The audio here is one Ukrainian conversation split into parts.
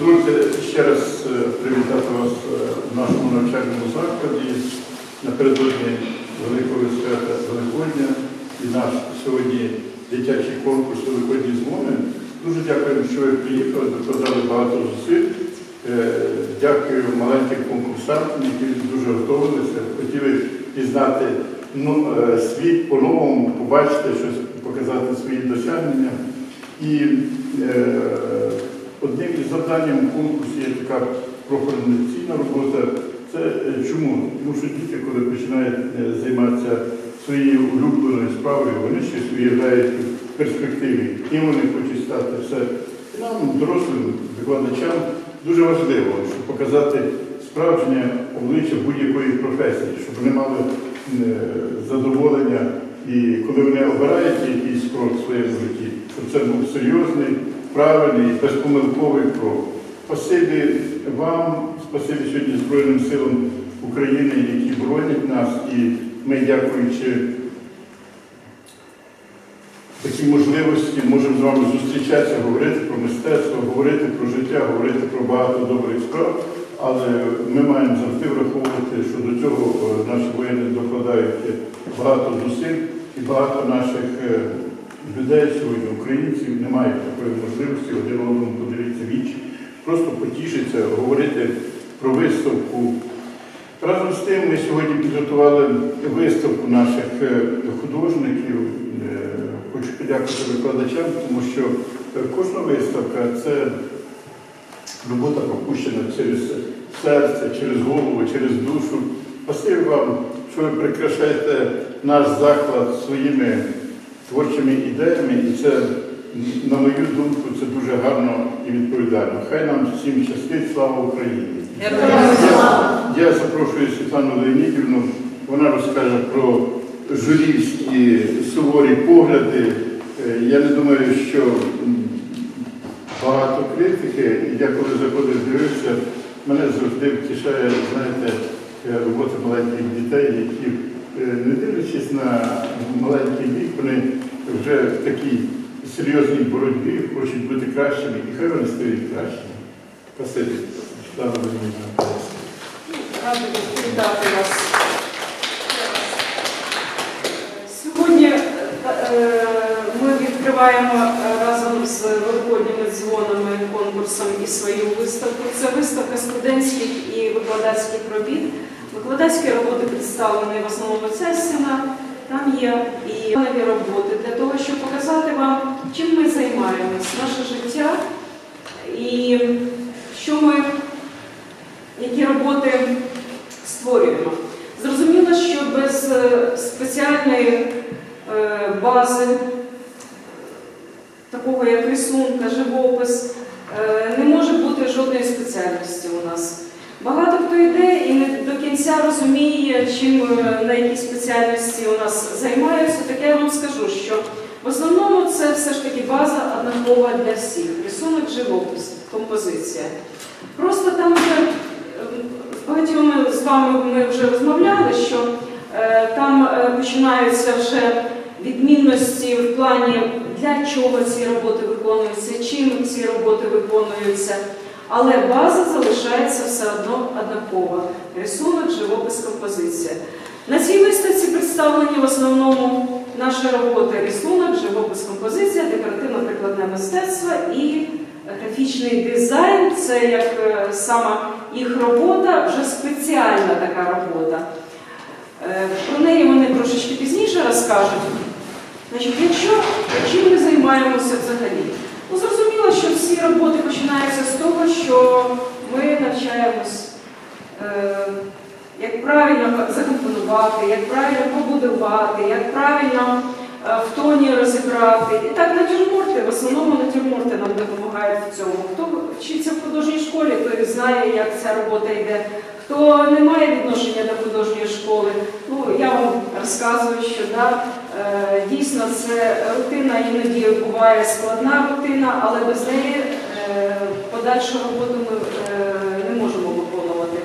Дозвольте ще раз е, привітати вас е, в нашому навчальному закладі напередодні Великого свята Великодня і наш сьогодні дитячий конкурс Великодні дзвони. Дуже дякуємо, що ви приїхали, докладали багато зусиль. Е, Дякую маленьким конкурсантам, які дуже готувалися, хотіли пізнати ну, світ по-новому, побачити щось, показати свої досягнення. І е, одним із завданням конкурсу є така профорієнтаційна робота. Це е, чому? Тому що діти, коли починають е, займатися своєю улюбленою справою, вони щось уявляють в перспективі, ким вони хочуть стати. Все. І нам, дорослим викладачам, дуже важливо, щоб показати справжнє обличчя будь-якої професії, щоб вони мали е, задоволення і коли вони обирають якийсь крок в своєму житті, щоб це був серйозний, правильний, безпомилковий крок. Спасибі вам, спасибі сьогодні Збройним силам України, які боронять нас, і ми, дякуючи такі можливості, можемо з вами зустрічатися, говорити про мистецтво, говорити про життя, говорити про багато добрих справ. Але ми маємо завжди враховувати, що до цього е, наші воїни докладають багато зусиль і багато наших е, людей сьогодні, українців, не мають такої можливості один одному подивитися в вічі, просто потішитися, говорити про виставку. Разом з тим ми сьогодні підготували виставку наших е, художників. Е, Хочу подякувати викладачам, тому що кожна виставка це робота пропущена через серце, через голову, через душу. Спасибі вам, що ви прикрашаєте наш заклад своїми творчими ідеями, і це, на мою думку, це дуже гарно і відповідально. Хай нам всім щастить, слава Україні! Слава! Я запрошую Світлану Леонідівну, вона розкаже про журівські суворі погляди. Е, Я не думаю, що багато критики, я коли заходив дивився, мене завжди втішає, знаєте, е, робота маленьких дітей, які, не дивлячись на маленький вік, вони вже в такій серйозній боротьбі хочуть бути кращими, і хай вони стають кращими. Спасибі. Леонідівна. Раді вас. Сьогодні е, е, ми відкриваємо е, разом з великодніми дзвонами конкурсом і свою виставку. Це виставка студентських і викладацьких робіт. Викладацькі роботи представлені в основному ця стіна. Там є і нові роботи для того, щоб показати вам, чим ми займаємось, наше життя і що ми які роботи створюємо. Зрозуміло, що без е, спеціальної е, бази, такого як рисунка, живопис, е, не може бути жодної спеціальності у нас. Багато хто йде і не до кінця розуміє, чим е, на якій спеціальності у нас займаються. Так я вам скажу, що в основному це все ж таки база однакова для всіх. Рисунок, живопис, композиція. Просто там вже е, з вами ми вже розмовляли, що е, там е, починаються вже відмінності в плані, для чого ці роботи виконуються, чим ці роботи виконуються. Але база залишається все одно однакова. Рисунок, живопис, композиція. На цій виставці представлені в основному наші роботи рисунок, живопис, композиція, декоративно-прикладне мистецтво і графічний дизайн. Це як е, сама їх робота, вже спеціальна така робота. Е, Про неї вони трошечки пізніше розкажуть. Значить, якщо чим ми займаємося взагалі? Ну, зрозуміло, що всі роботи починаються з того, що ми навчаємось, е, як правильно закомпонувати, як правильно побудувати, як правильно е, в тоні розібрати. І так натюрморти, в основному натюрморти нам допомагають в цьому. Хто вчиться в художній школі, той знає, як ця робота йде. Хто не має відношення до художньої школи, ну я вам розказую, що да, е, дійсно це рутина іноді буває складна рутина, але без неї е, подальшу роботу ми е, не можемо виконувати.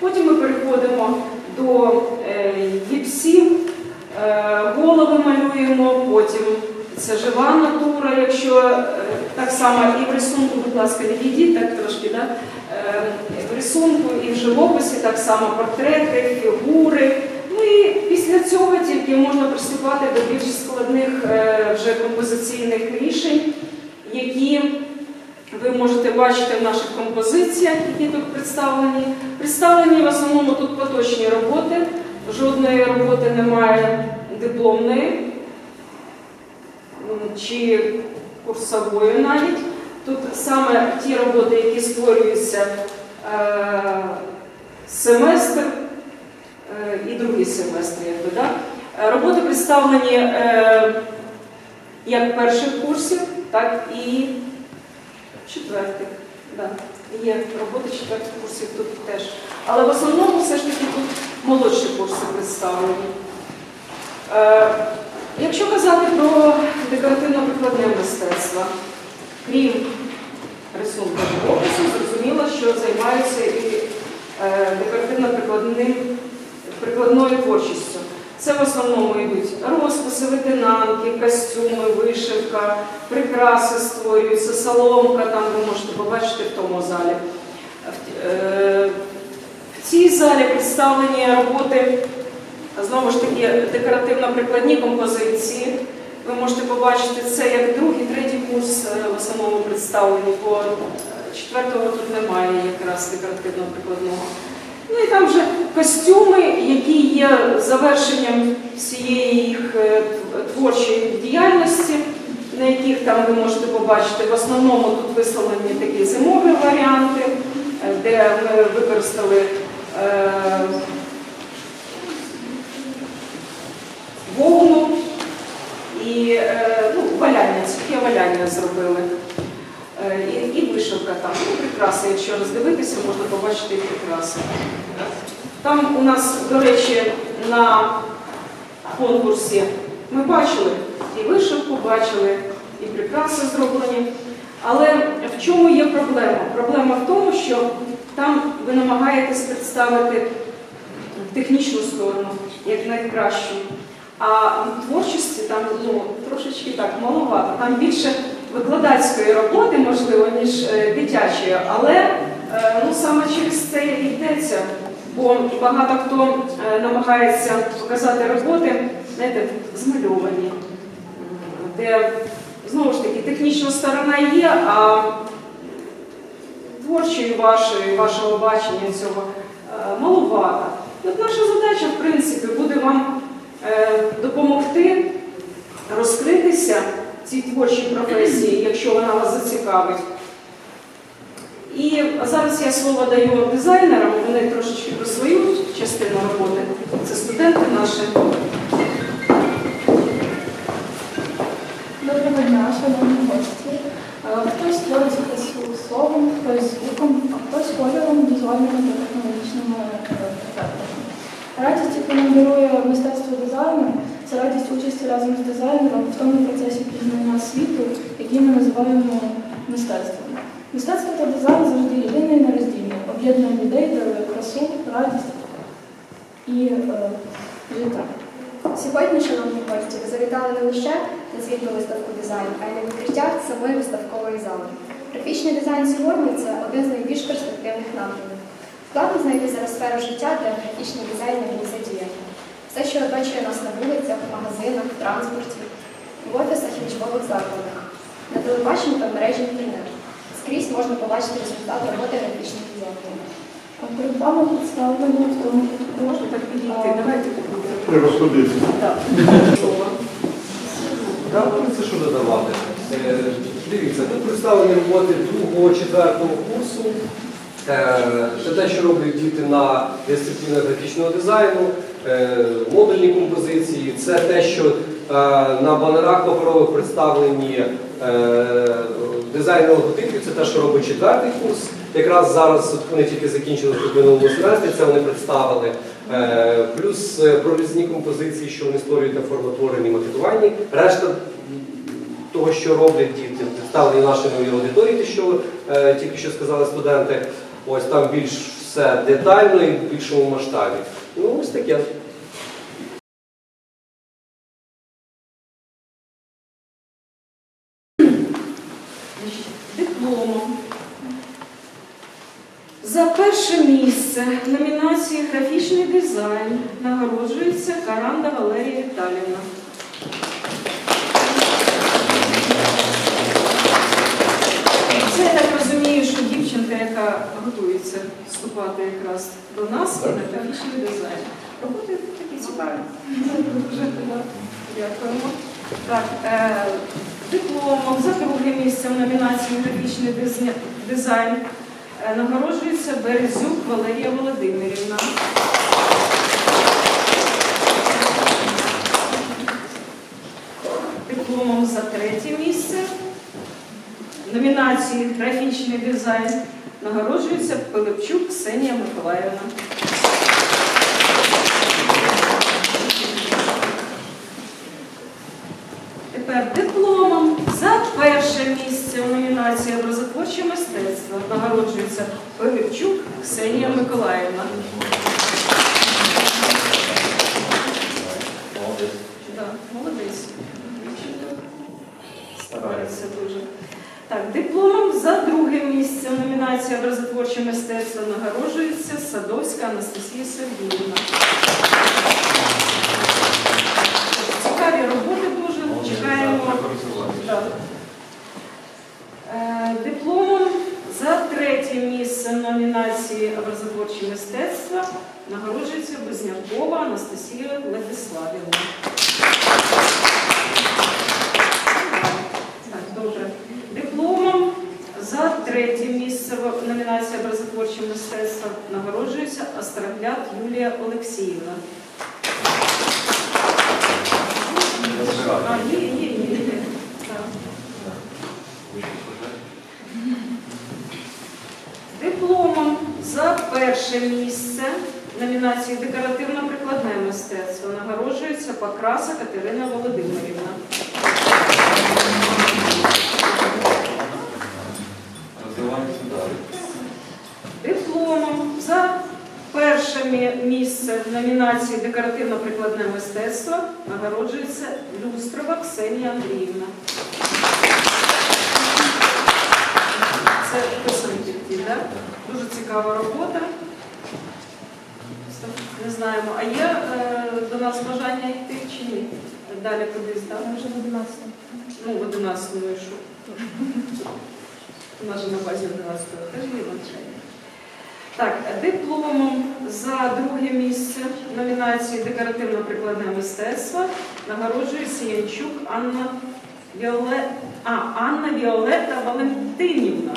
Потім ми переходимо до гіпсів, голови малюємо, потім це жива натура, якщо е, так само і в рисунку, будь ласка, відійдіть так трошки, да? Е, в рисунку і в живописі так само портрети, фігури. Ну і після цього тільки можна приступати до більш складних е, вже композиційних рішень, які ви можете бачити в наших композиціях, які тут представлені. Представлені в основному тут поточні роботи, жодної роботи немає дипломної чи курсової навіть. Тут саме ті роботи, які створюються е, семестр е, і другий семестр, якби? Е, Роботи представлені е, як перших курсів, так і четвертих. Є роботи четвертих курсів тут теж. Але в основному все ж таки тут молодші курси представлені. Якщо казати про декоративно-прикладне мистецтво, крім рисунку живопису, зрозуміло, що займаються і е, декоративно-прикладним прикладною творчістю. Це в основному йдуть розписи, витинанки, костюми, вишивка, прикраси створюються, соломка, там ви можете побачити в тому залі. Е, В цій залі представлені роботи, знову ж таки, декоративно-прикладні композиції. Ви можете побачити це як другий, третій курс е, в основному представлені, бо е, четвертого тут немає якраз декоративно-прикладного. Ну і там вже костюми, які є завершенням всієї їх е, творчої діяльності, на яких там ви можете побачити. В основному тут виставлені такі зимові варіанти, де ми використали вовну і е, ну, валяння, сухе валяння зробили. Е, І, і вишивка там, ну, прикраси, якщо роздивитися, можна побачити і прикраси. Там у нас, до речі, на конкурсі ми бачили і вишивку, бачили, і прикраси зроблені. Але в чому є проблема? Проблема в тому, що там ви намагаєтесь представити технічну сторону як найкращу. А творчості там ну, трошечки так маловато. Там більше викладацької роботи, можливо, ніж е, дитячої, але е, ну, саме через це йдеться. Бо багато хто е, намагається показати роботи, знаєте, змальовані, де знову ж таки технічна сторона є, а творчої вашої, вашого бачення цього маловато. От наша задача, в принципі, буде вам допомогти розкритися цій творчій професії, якщо вона вас зацікавить. І зараз я слово даю дизайнерам, вони трошечки про свою частину роботи. Це студенти наші. Доброго дня, шановні гості. Е, Хтось творить красивим словом, хтось звуком, а хтось кольором, візуальними та технологічними е, ефектами. Радість, яку нам дарує мистецтво дизайну, це радість участі разом з дизайнером в тому процесі пізнання світу, який ми називаємо мистецтвом. Мистецтво та дизайн завжди єдине і нероздільне, об'єднує людей, дарує красу, радість і е, життя. Сьогодні, шановні гості, ви завітали не лише на звітну виставку дизайн, а й на відкриття самої виставкової зали. Графічний дизайн сьогодні це один з найбільш перспективних напрямів. Складно знайти зараз сферу життя, де графічний дизайн не задіяний. Все, що оточує нас на вулицях, в магазинах, в транспорті, в офісах і учбових закладах, на телебаченні та в мережі інтернет. Скрізь можна побачити результат роботи графічних дизайнерів. А перед вами в тому, Можна так підійти? Давайте. Треба сходити. Так. Так, це що додавати? Е, Дивіться, тут представлені роботи другого, четвертого курсу. Е, Це те, що роблять діти на дисциплінах графічного дизайну, е, модульні композиції. Це те, що е, на банерах паперових представлені дизайн логотипів. Це те, що робить четвертий курс. Якраз зараз вони тільки закінчили в минулому семестрі, це вони представили. Плюс прорізні композиції, що вони створюють на формотворенні макетуванні. Решта того, що роблять діти, представлені нашої аудиторії, те, що тільки що сказали студенти. Ось там більш все детально і в більшому масштабі. Ну, ось таке. Дипломом. За перше місце номінації Графічний дизайн нагороджується Каранда Валерія Віталівна. Яка готується вступати якраз до нас і на графічний дизайн. Роботи такі цікаві. Дякуємо. Так, е, дипломом за друге місце в номінації Графічний дизайн е, нагороджується Березюк Валерія Володимирівна. Дипломом за третє місце в номінації Графічний дизайн нагороджується Пилипчук Ксенія Миколаївна. Тепер дипломом за перше місце у номінації Образотворче мистецтво нагороджується Пилипчук Ксенія Миколаївна. Молодець. Старається дуже. Так, дипломом за друге місце в номінації Образотворче мистецтво нагороджується Садовська Анастасія Сергіївна. Цікаві роботи дуже. Чекаємо. Е, Дипломом за третє місце номінації Образотворче мистецтво нагороджується Безнякова Анастасія Владиславівна. Так, добре. Дипломом за третє місце в номінації Образотворче мистецтво нагороджується Острогляд Юлія Олексіївна. А, є, є, є. Дипломом за перше місце номінації Декоративно-прикладне мистецтво нагороджується Покраса Катерина Володимирівна. Місце в номінації Декоративно-прикладне мистецтво нагороджується Люстрова Ксенія Андріївна. Це писанки, так? Дуже цікава робота. Не знаємо, а є е, до нас бажання йти чи ні? Далі кудись, так? Вже в 11 Ну, в 11 ну і що? У нас же на базі 11 теж є навчання. Так, дипломом за друге місце номінації Декоративно-прикладне мистецтво нагороджується Янчук Анна Віолет... а, Анна Віолетта Валентинівна.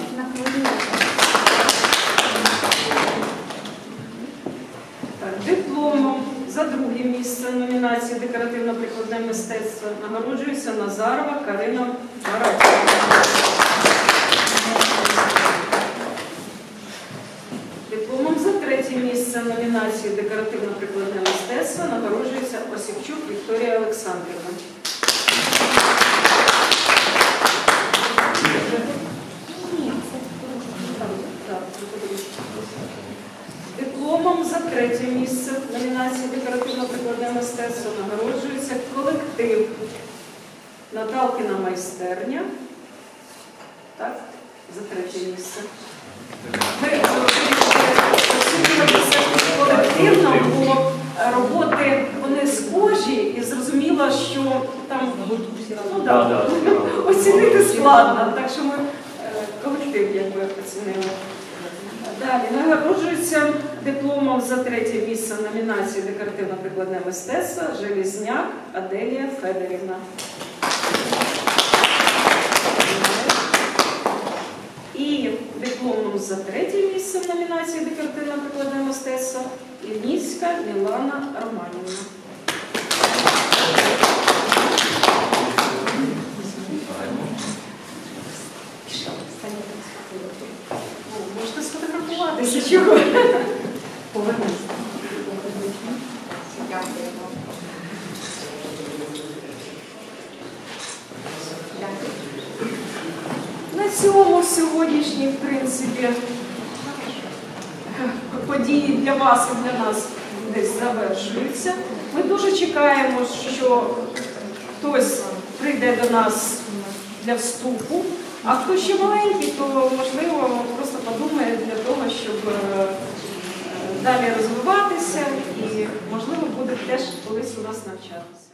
Так, дипломом за друге місце номінації Декоративно-прикладне мистецтво нагороджується Назарова Карина Баратівна. Дипломом за третє місце в номінації Декоративно-прикладне мистецтво нагороджується Осіпчук Вікторія Олександрівна. Дипломом за третє місце в номінації Декоративно-прикладне мистецтво нагороджується колектив Наталкіна майстерня. Так, за третє місце. Ми оцінювалися колективно, бо роботи вони схожі і зрозуміло, що там ну, да, оцінити складно, так що ми е, колектив якби оцінили. Далі нагороджується дипломом за третє місце номінації Декоративно-прикладне мистецтво Желізняк Аделія Федорівна. І дипломом за третє місце номінації Декоративно-прикладне мистецтво Ільницька Мілана Романівна. О, Можете сфотографуватися, чого? Повернись. На цьому сьогоднішні, в принципі, події для вас і для нас десь завершуються. Ми дуже чекаємо, що хтось прийде до нас для вступу А хто ще маленький, то можливо просто подумає для того, щоб е, е, далі розвиватися і можливо буде теж колись у нас навчатися.